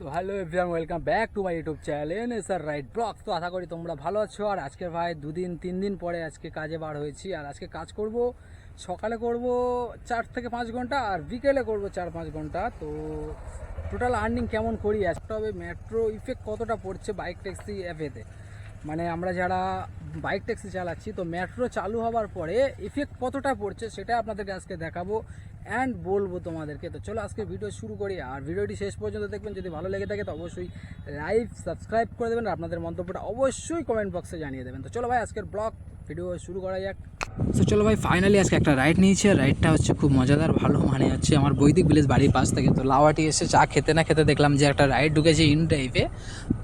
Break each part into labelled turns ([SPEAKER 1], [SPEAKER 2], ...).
[SPEAKER 1] তো hello everyone, welcome back to my YouTube channel sir right blog তো আশা করি তোমরা ভালো আছো, আর আজকে ভাই দুদিন, তিন দিন পরে আজকে কাজে বার হয়েছি, আর আজকে কাজ করব, সকালে করব চার থেকে পাঁচ ঘণ্টা, আর বিকেলে করব চার পাঁচ ঘণ্টা। তো টোটাল আর্নিং কেমন করি? আজকে হবে মেট্রো ইফেক্ট কতটা পড়ছে বাইক ট্যাক্সি অ্যাপেতে মানে আমরা যারা বাইক ট্যাক্সি চালাচ্ছি, তো মেট্রো চালু হওয়ার পরে ইফেক্ট কতটা পড়ছে সেটা আপনাদেরকে আজকে দেখাবো। অ্যান্ড বলব তোমাদেরকে। তো চলো আজকে ভিডিও শুরু করি। আর ভিডিওটি শেষ পর্যন্ত দেখবেন, যদি ভালো লেগে থাকে, তো অবশ্যই লাইভ সাবস্ক্রাইব করে দেবেন, আর আপনাদের মন্তব্যটা অবশ্যই কমেন্ট বক্সে জানিয়ে দেবেন। তো চলো ভাই, আজকের ব্লগ ভিডিও শুরু করা যাক। তো চলো ভাই ফাইনালি আজকে একটা রাইড নিয়েছি, আর রাইডটা হচ্ছে খুব মজাদার, ভালো মানে হচ্ছে আমার বৈদিক ভিলেজ বাড়ির পাশ থেকে। তো লাওয়াটি এসে চা খেতে না খেতে দেখলাম যে একটা রাইড ঢুকেছে ইন টাইপে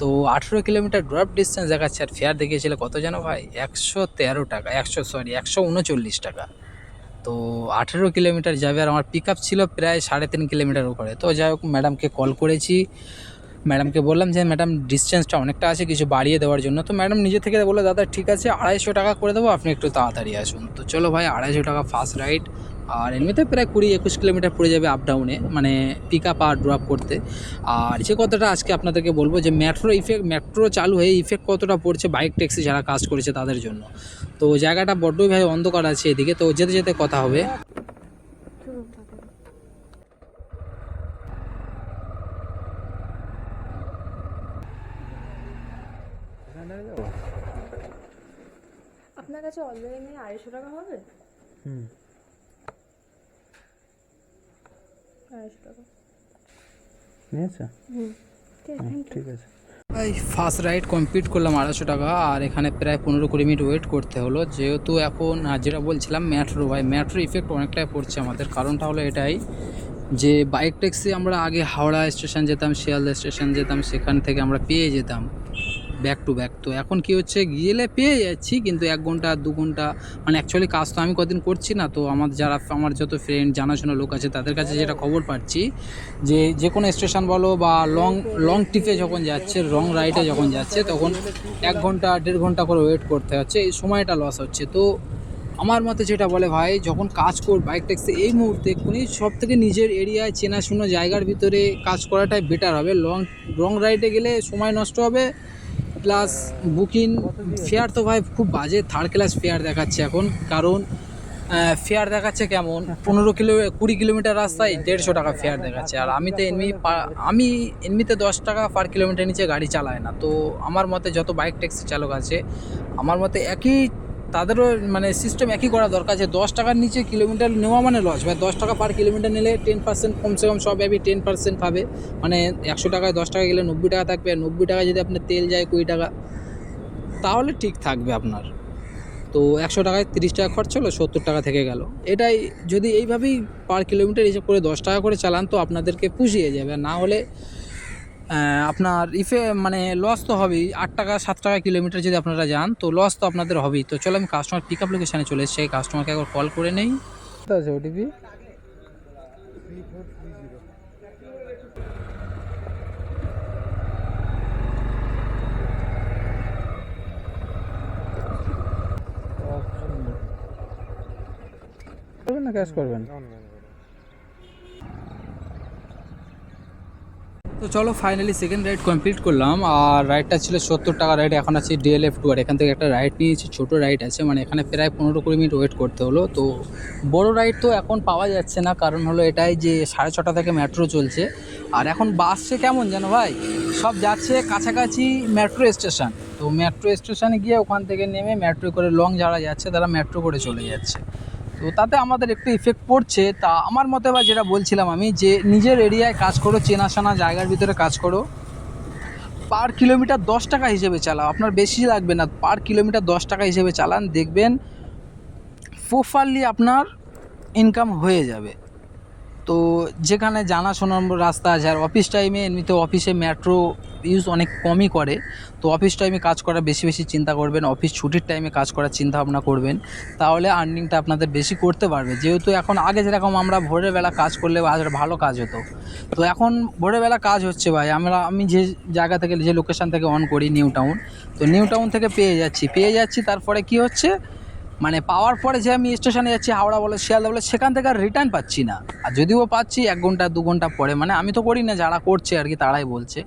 [SPEAKER 1] তো আঠেরো কিলোমিটার ড্রপ ডিস্টেন্স দেখাচ্ছে, আর ফেয়ার দেখিয়েছিল কত জানো ভাই? একশো তেরো টাকা, একশো সরি একশো উনচল্লিশ টাকা। তো আঠেরো কিলোমিটার যাবে আর আমার পিক ছিল প্রায় সাড়ে তিন কিলোমিটার উপরে। তো যাই হোক ম্যাডামকে কল করেছি। ম্যাডামকে বললাম যে ম্যাডাম ডিস্টেন্সটা অনেকটা আছে, কিছু বাড়িয়ে দেওয়ার জন্য। তো ম্যাডাম নিজে থেকে বলল, দাদা, ঠিক আছে, আড়াইশো টাকা করে দেবো, আপনি একটু তাড়াতাড়ি আসুন। তো চলো ভাই, আড়াইশো টাকা ফার্স্ট রাইড আর এমনিতে প্রায় কুড়ি একুশ কিলোমিটার পড়ে যাবে আপ ডাউনে মানে পিক আপ আর ড্রপ করতে। আর যে কথাটা আজকে আপনাদেরকে বলব যে মেট্রো ইফেক্ট মেট্রো চালু হয়ে ইফেক্ট কতটা পড়ছে বাইক ট্যাক্সি যারা কাজ করেছে তাদের জন্য। তো জায়গাটা বড্ডই ভাই অন্ধকার আছে এদিকে তো যেতে যেতে কথা হবে।
[SPEAKER 2] আপনার কাছে অনলাইনে আড়াইশো টাকা হবে?
[SPEAKER 3] হুম।
[SPEAKER 2] আড়াইশো টাকা।
[SPEAKER 3] নিয়েছে?
[SPEAKER 2] হুম। ঠিক আছে।
[SPEAKER 1] ভাই ফার্স্ট রাইড কমপ্লিট করলাম আড়াইশো টাকা আর এখানে প্রায় পনেরো কুড়ি মিনিট ওয়েট করতে হলো। যেহেতু এখন আর যেটা বলছিলাম মেট্রো ভাই মেট্রো ইফেক্ট অনেকটাই পড়ছে আমাদের। কারণটা হলো এটাই যে বাইক ট্যাক্সি আমরা আগে হাওড়া স্টেশন যেতাম শিয়ালদা স্টেশন যেতাম সেখান থেকে আমরা পেয়ে যেতাম। ব্যাক টু ব্যাক তো এখন কি হচ্ছে? গেলে পেয়ে যাচ্ছি, কিন্তু এক ঘণ্টা, দু ঘণ্টা মানে অ্যাকচুয়ালি কাজ তো আমি কদিন করছি না, তো আমার যারা, আমার যত ফ্রেন্ড জানাশোনা লোক আছে, তাদের কাছে যেটা খবর পাচ্ছি, যে যে কোনো স্টেশন বলো বা লং লং ট্রিপে যখন যাচ্ছে লং রাইডে যখন যাচ্ছে, তখন এক ঘণ্টা, দেড় ঘণ্টা করে ওয়েট করতে হচ্ছে, এই সময়টা লস হচ্ছে। তো আমার মতে যেটা বলে, ভাই, যখন কাজ কর বাইক ট্যাক্সি এই মুহূর্তে এক্ষুনি সব থেকে নিজের এরিয়ায় চেনাশোনা জায়গার ভিতরে কাজ করাটাই বেটার হবে। লং লং রাইডে গেলে সময় নষ্ট হবে প্লাস বুকিং ফেয়ার তো ভাই খুব বাজে থার্ড ক্লাস ফেয়ার দেখাচ্ছে এখন। কারণ ফেয়ার দেখাচ্ছে কেমন? পনেরো কিলো, কুড়ি কিলোমিটার রাস্তায় দেড়শো টাকা ফেয়ার দেখাচ্ছে। আর আমি তো এমনি আমি এমনিতে দশ টাকা পার কিলোমিটার নিচে গাড়ি চালায় না। তো আমার মতে যত বাইক ট্যাক্সি চালক আছে, আমার মতে একই তাদেরও মানে সিস্টেম একই করা দরকার যে দশ টাকার নিচে কিলোমিটার নেওয়া মানে লস ভাই দশ টাকা পার কিলোমিটার নিলে টেন পার্সেন্ট কমসে কম সব অ্যাপই টেন পার্সেন্ট পাবে। মানে একশো টাকায় দশ টাকা গেলে নব্বই টাকা থাকবে, আর নব্বই টাকা যদি আপনার তেল যায় কুড়ি টাকা, তাহলে ঠিক থাকবে আপনার। তো একশো টাকায় তিরিশ টাকা খরচ হলো, সত্তর টাকা থেকে গেল। এটাই যদি এইভাবেই পার কিলোমিটার হিসেব করে দশ টাকা করে চালান, তো আপনাদেরকে পুষিয়ে যাবে। না হলে আপনার ইফে মানে লস তো হবেই, আট টাকা, সাত টাকা কিলোমিটার যদি আপনারা যান, তো লস তো আপনাদের হবেই। তো চলো আমি কাস্টমার পিক আপ লোকেশানে চলে এসেছি কাস্টমারকে একবার কল করে নেই।
[SPEAKER 3] আছে ওটিপি না ক্যাশ করবেন?
[SPEAKER 1] তো চলো ফাইনালি সেকেন্ড রাইড কমপ্লিট করলাম। আর রাইডটা ছিল সত্তর টাকা রাইড এখন আছে ডিএলএফ টু আর এখান থেকে একটা রাইড নিয়েছি, ছোটো রাইড আছে মানে এখানে প্রায় পনেরো কুড়ি মিনিট ওয়েট করতে হলো। তো বড় রাইড তো এখন পাওয়া যাচ্ছে না, কারণ হলো এটাই যে সাড়ে ছটা থেকে মেট্রো চলছে। আর এখন বাসছে কেমন জানো ভাই? সব যাচ্ছে কাছাকাছি মেট্রো স্টেশন তো মেট্রো স্টেশনে গিয়ে ওখান থেকে নেমে মেট্রো করে লং যারা যাচ্ছে, তারা মেট্রো করে চলে যাচ্ছে। তো তাতে আমাদের একটু ইফেক্ট পড়ছে। তা আমার মতে বা যেটা বলছিলাম আমি যে নিজের এরিয়ায় কাজ করো চেনাশোনা জায়গার ভিতরে কাজ করো। পার কিলোমিটার দশ টাকা হিসেবে চালাও। আপনার বেশি লাগবে না। পার কিলোমিটার দশ টাকা হিসেবে চালান। দেখবেন প্রপারলি আপনার ইনকাম হয়ে যাবে। তো যেখানে জানাশোনার রাস্তা আছে, আর অফিস টাইমে এমনিতে অফিসে মেট্রো ইউজ অনেক কমই করে। তো অফিস টাইমে কাজ করার বেশি বেশি চিন্তা করবেন অফিস ছুটির টাইমে কাজ করার চিন্তা ভাবনা করবেন। তাহলে আর্নিংটা আপনাদের বেশি করতে পারবে। যেহেতু এখন আগে যেরকম আমরা ভোরের বেলা কাজ করলে আজ ভালো কাজ হতো। তো এখন ভোরের বেলা কাজ হচ্ছে ভাই। আমরা, আমি যে জায়গা থেকে, যে লোকেশন থেকে অন করি নিউ টাউন তো নিউ টাউন থেকে পেয়ে যাচ্ছি। পেয়ে যাচ্ছি, তারপরে কি হচ্ছে? মানে পাওয়ার পরে যে আমি স্টেশনে যাচ্ছি, হাওড়া বলে, শিয়ালদা বলে, সেখান থেকে আর রিটার্ন পাচ্ছি না। আর যদিও পাচ্ছি, এক ঘণ্টা, দু ঘণ্টা পরে মানে আমি তো করি না যারা করছে আর কি, তারাই বলছে।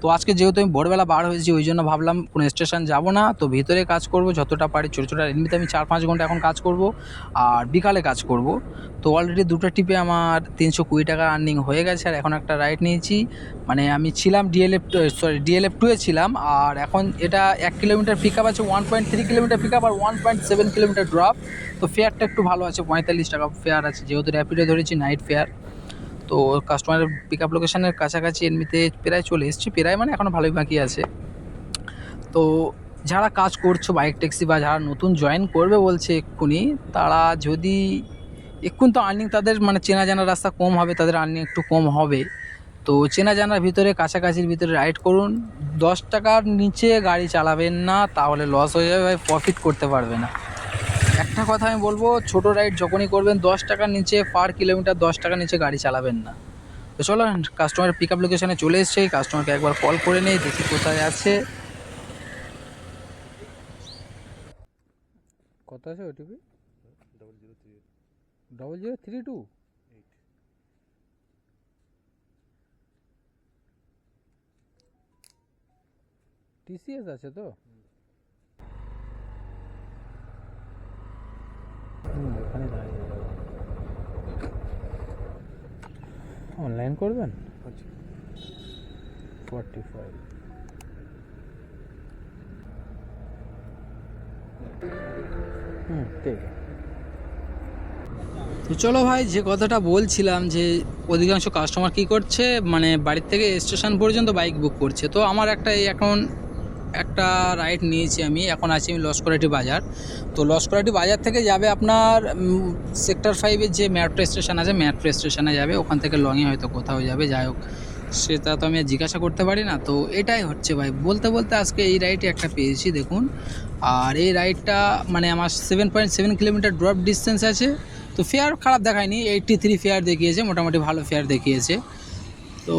[SPEAKER 1] তো আজকে যেহেতু আমি ভোরবেলা বার হয়েছি, ওই জন্য ভাবলাম কোনো স্টেশন যাব না। তো ভিতরে কাজ করব, যতটা পারি, ছোটো ছোটো, এমনিতে আমি চার পাঁচ ঘণ্টা এখন কাজ করব, আর বিকালে কাজ করব। তো অলরেডি দুটো টিপে আমার তিনশো কুড়ি টাকা আর্নিং হয়ে গেছে, আর এখন একটা রাইড নিয়েছি। মানে আমি ছিলাম ডিএলএফ সরি ডিএলএফ টুয়ে ছিলাম, আর এখন এটা এক কিলোমিটার পিক আপ আছে one point three kilometre pick up আর one point seven kilometre drop তো ফেয়ারটা একটু ভালো আছে, পঁয়তাল্লিশ টাকা ফেয়ার আছে। যেহেতু র্যাপিডে ধরেছি নাইট ফেয়ার তো কাস্টমারের পিক আপ লোকেশানের কাছাকাছি এমনিতে প্রায় চলে এসেছি। প্রায় মানে এখনও ভালোই বাকি আছে। তো যারা কাজ করছ বাইক ট্যাক্সি বা যারা নতুন জয়েন করবে বলছে এক্ষুনি, তারা যদি এক্ষুন তো আর্নিং তাদের মানে চেনা জানা রাস্তা কম হবে, তাদের আর্নিং একটু কম হবে। তো চেনা জানার ভিতরে, কাছাকাছির ভিতরে রাইড করুন। দশ টাকার নিচে গাড়ি চালাবেন না, তাহলে লস হয়ে যাবে প্রফিট করতে পারবে না। একটা কথা আমি বলব, ছোটো রাইড যখনই করবেন, দশ টাকার নিচে পার কিলোমিটার দশ টাকার নিচে গাড়ি চালাবেন না। তো চলো কাস্টমারের পিক আপ লোকেশানে চলে এসছে কাস্টমারকে একবার কল করে নেই, দেখি কোথায় আছে।
[SPEAKER 3] কত আছে OTP double zero three two TCS আছে তো হুম, ওখানে দাঁড়িয়ে যাব। অনলাইন করবেন? ফর্টি ফাইভ হুম ঠিক।
[SPEAKER 1] তো চলো ভাই যে কথাটা বলছিলাম যে অধিকাংশ কাস্টমার কি করছে মানে বাড়ির থেকে স্টেশন পর্যন্ত বাইক বুক করছে। তো আমার একটা এই এখন একটা রাইড নিয়েছি আমি। এখন আছি আমি লস্করাটি বাজার। তো লস্করাটি বাজার থেকে যাবে আপনার সেক্টর ফাইভের যে মেট্রো স্টেশন আছে মেট্রো স্টেশনে যাবে। ওখান থেকে লংয়ে হয়তো কোথাও যাবে, যাই হোক। সেটা তো আমি জিজ্ঞাসা করতে পারি না। তো এটাই হচ্ছে ভাই, বলতে বলতে আজকে এই রাইডে একটা পেয়েছি, দেখুন। আর এই রাইডটা মানে আমার seven point seven kilometre drop distance আছে। তো ফেয়ার খারাপ দেখায়নি এইটটি থ্রি ফেয়ার দেখিয়েছে, মোটামুটি ভালো ফেয়ার দেখিয়েছে। তো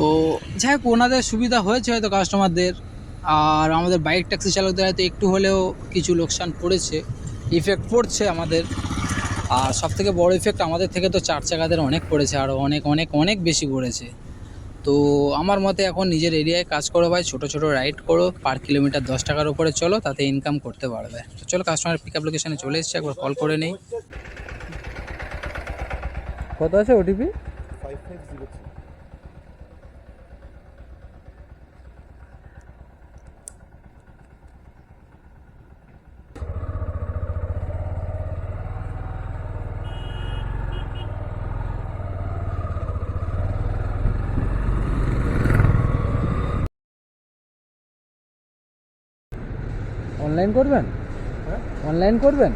[SPEAKER 1] যাই হোক, ওনাদের সুবিধা হয়েছে হয়তো কাস্টমারদের আর আমাদের বাইক ট্যাক্সি চালকদের হয়তো একটু হলেও কিছু লোকসান পড়েছে ইফেক্ট পড়ছে আমাদের। আর সব থেকে বড় ইফেক্ট আমাদের থেকে তো চার চাকাদের অনেক পড়েছে আরও অনেক অনেক অনেক বেশি পড়েছে। তো আমার মতে এখন নিজের এরিয়ায় কাজ করো ভাই ছোটো ছোটো রাইড করো পার কিলোমিটার দশ টাকার উপরে চলো তাতে ইনকাম করতে পারবে। তো চলো কাস্টমার পিক আপ লোকেশানে চলে এসছে একবার কল করে নেই।
[SPEAKER 3] কত আছে ওটিপি অনলাইন করবেন? অনলাইন করবেন?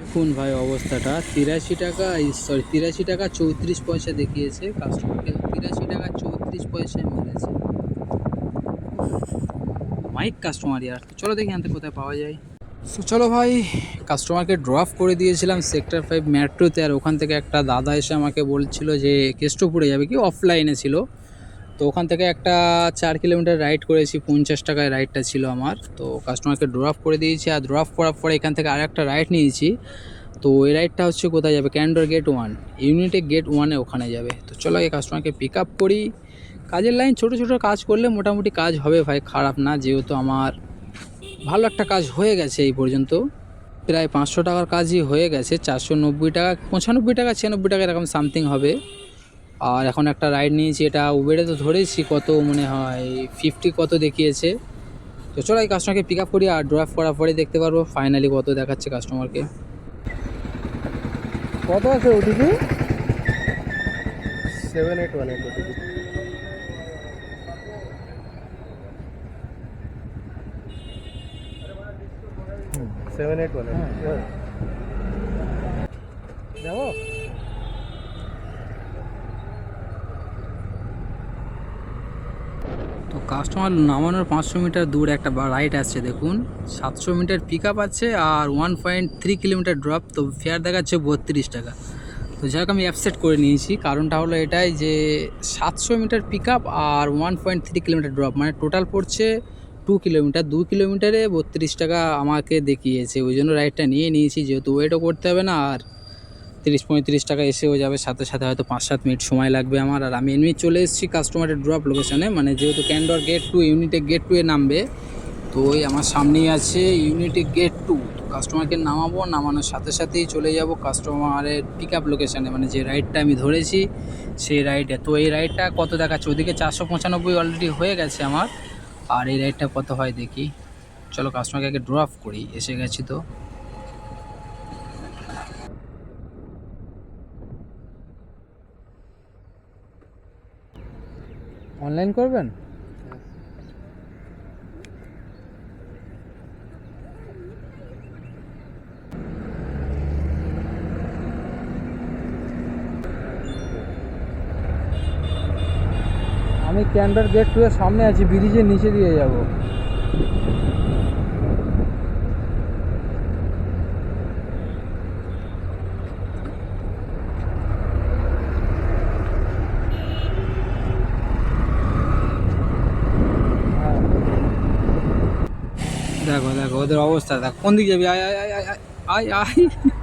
[SPEAKER 1] দেখুন ভাই অবস্থাটা। তিরাশি টাকা সরি তিরাশি টাকা চৌত্রিশ পয়সা দেখিয়েছে কাস্টমারকে তিরাশি টাকা চৌত্রিশ পয়সায় মেরেছে মাইক কাস্টমার ইয়ার চলো দেখি আনতে কোথায় পাওয়া যায়। তো চলো ভাই কাস্টমারকে ড্রপ করে দিয়েছিলাম সেক্টর ফাইভ মেট্রোতে আর ওখান থেকে একটা দাদা এসে আমাকে বলছিল যে, কেষ্টপুরে যাবে কি? অফলাইনে ছিল। তো ওখান থেকে একটা চার কিলোমিটার রাইড করেছি, পঞ্চাশ টাকায় রাইডটা ছিল আমার। তো কাস্টমারকে ড্রপ করে দিয়েছি। আর ড্রপ করার পরে এখান থেকে আর একটা রাইড নিয়েছি। তো এই রাইডটা হচ্ছে কোথায় যাবে? ক্যান্ডোর গেট ওয়ান ইউনিটে গেট ওয়ানে ওখানে যাবে। তো চলো এই কাস্টমারকে পিক আপ করি। কাজের লাইন ছোটো ছোটো কাজ করলে মোটামুটি কাজ হবে ভাই, খারাপ না। যেহেতু আমার ভালো একটা কাজ হয়ে গেছে এই পর্যন্ত। প্রায় পাঁচশো টাকার কাজই হয়ে গেছে, চারশো নব্বই টাকা, পঁচানব্বই টাকা, ছিয়ানব্বই টাকা এরকম সামথিং হবে। আর এখন একটা রাইড নিয়েছি, এটা উবেরে তো ধরেছি, কত মনে হয় ফিফটি কত দেখিয়েছে। তো চলো এই কাস্টমারকে পিক আপ করি আর ড্রপ করার পরে দেখতে পারব ফাইনালি কত দেখাচ্ছে কাস্টমারকে
[SPEAKER 3] কত আছে OTP?
[SPEAKER 4] Seven eight one eight OTP. Seven eight one
[SPEAKER 3] যাব?
[SPEAKER 1] তো কাস্টমার নামানোর পাঁচশো মিটার দূর একটা রাইড আসছে দেখুন। সাতশো মিটার পিক আপ আছে আর one point three kilometre drop তো ফেয়ার দেখাচ্ছে বত্রিশ টাকা। তো যাই হোক আমি অ্যাপসেট করে নিয়েছি। কারণটা হলো এটাই যে সাতশো মিটার পিক আপ আর one point three kilometre drop মানে টোটাল পড়ছে টু কিলোমিটার দু কিলোমিটারে বত্রিশ টাকা আমাকে দেখিয়েছে। ওই জন্য রাইডটা নিয়ে নিয়েছি, যেহেতু ওয়েটও করতে হবে না, আর তিরিশ পঁয়ত্রিশ টাকা এসেও যাবে, সাথে সাথে হয়তো পাঁচ সাত মিনিট সময় লাগবে আমার। আর আমি এমনি চলে এসেছি কাস্টমারের ড্রপ লোকেশনে মানে যেহেতু ক্যান্ডর গেট টু ইউনিটে গেট টু এ নামবে, তো ওই আমার সামনেই আছে ইউনিটি গেট টু তো কাস্টমারকে নামাবো, নামানোর সাথে সাথেই চলে যাব কাস্টমারের পিক আপ লোকেশানে মানে যে রাইডটা আমি ধরেছি, সেই রাইডে তো এই রাইডটা কত দেখাচ্ছে? ওদিকে চারশো পঁচানব্বই অলরেডি হয়ে গেছে আমার। আর এই রাইডটা কত হয় দেখি। চলো কাস্টমারকে আগে ড্রপ করি, এসে গেছি তো।
[SPEAKER 3] অনলাইন করবেন? আমি ক্যান্ডার গেট টু সামনে আছি, ব্রিজের নিচে দিয়ে যাব।
[SPEAKER 1] দেখো দেখো, ওদের অবস্থা, দেখ, কোন দিকে যাবি? আয় আয় আয় আয় আয়।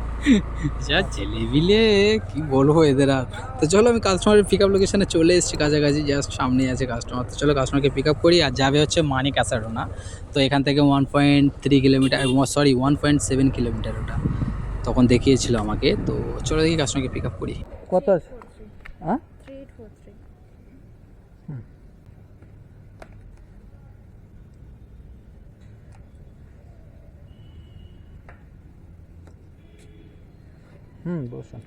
[SPEAKER 1] যা ছেলেবিলে কি বলব এদের আর? তো চলো আমি কাস্টমারের পিক আপ লোকেশনে চলে এসেছি কাছাকাছি জাস্ট সামনেই আছে কাস্টমার তো চলো কাস্টমারকে পিক আপ করি আর যাবে হচ্ছে মানিক অ্যাসাডোনা তো এখান থেকে one point three kilometre sorry one point seven kilometre ওটা। তখন দেখিয়েছিল আমাকে তো চলো দেখি কাস্টমারকে পিক আপ করি।
[SPEAKER 3] কত আছে? হ্যাঁ
[SPEAKER 2] থ্রি এইট ফোর থ্রি
[SPEAKER 3] হুম, বসুন।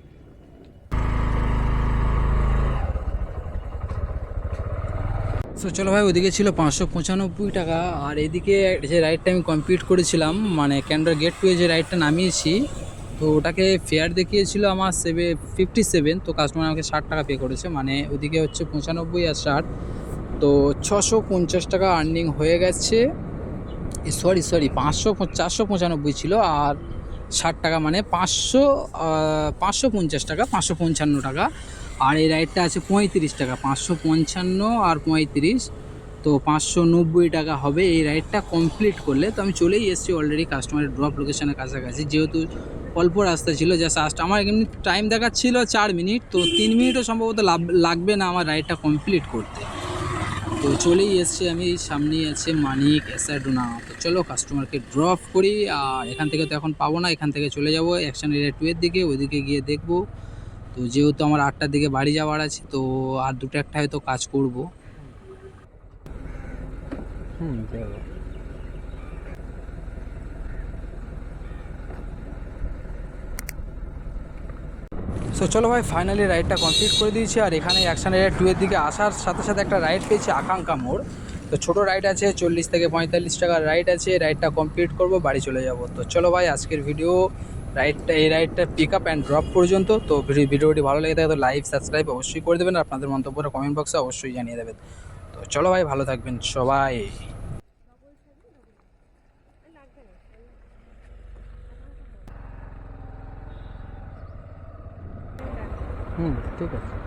[SPEAKER 1] সো চলো ভাই ওদিকে ছিল পাঁচশো পঁচানব্বই টাকা, আর এদিকে যে রাইডটা আমি কমপ্লিট করেছিলাম মানে ক্যান্ডার গেট টু যে রাইডটা নামিয়েছি, তো ওটাকে ফেয়ার দেখিয়েছিল আমার সেভে ফিফটি সেভেন তো কাস্টমার আমাকে ষাট টাকা পে করেছে মানে ওদিকে হচ্ছে পঁচানব্বই আর ষাট। তো ছশো পঞ্চাশ টাকা আর্নিং হয়ে গেছে সরি সরি পাঁচশো চারশো পঁচানব্বই ছিল, আর ষাট টাকা মানে পাঁচশো পাঁচশো পঞ্চাশ টাকা, পাঁচশো পঞ্চান্ন টাকা। আর এই রাইডটা আছে পঁয়ত্রিশ টাকা, পাঁচশো পঞ্চান্ন আর পঁয়ত্রিশ। তো পাঁচশো নব্বই টাকা হবে এই রাইডটা কমপ্লিট করলে। তো আমি চলেই এসেছি অলরেডি কাস্টমারের ড্রপ লোকেশনের কাছাকাছি। যেহেতু অল্প রাস্তা ছিল জাস্ট আসতে আমার এমনি টাইম দেখাচ্ছিল চার মিনিট তো তিন মিনিটও সম্ভবত লাগবে না আমার রাইডটা কমপ্লিট করতে। তো চলেই এসছি আমি, সামনেই আছে মানিক অ্যাসাডোনা তো চলো কাস্টমারকে ড্রপ করি, আর এখান থেকে তো এখন পাবো না, এখান থেকে চলে যাব অ্যাকশন এরিয়া টু এর দিকে, ওইদিকে গিয়ে দেখব। তো যেহেতু আমার আটটার দিকে বাড়ি যাওয়ার আছে, তো আর দুটো একটা হয়তো কাজ করব।
[SPEAKER 3] হুম
[SPEAKER 1] সো চলো ভাই ফাইনালি রাইডটা কমপ্লিট করে দিয়েছি আর এখানে অ্যাকশন এরিয়া টু এর দিকে আসার সাথে সাথে একটা রাইড পেয়েছি আকাঙ্ক্ষা মোড় তো ছোটো রাইড আছে, চল্লিশ থেকে পঁয়তাল্লিশ টাকার রাইড আছে রাইডটা কমপ্লিট করব, বাড়ি চলে যাব। তো চলো ভাই, আজকের ভিডিও রাইডটা এই রাইডটা পিক আপ অ্যান্ড ড্রপ পর্যন্ত। তো ভিডিওটি ভালো লেগে থাকে তো লাইক সাবস্ক্রাইব অবশ্যই করে দেবেন আপনাদের মন্তব্যটা কমেন্ট বক্সে অবশ্যই জানিয়ে দেবেন। তো চলো ভাই, ভালো থাকবেন সবাই।
[SPEAKER 3] হুম ঠিক আছে।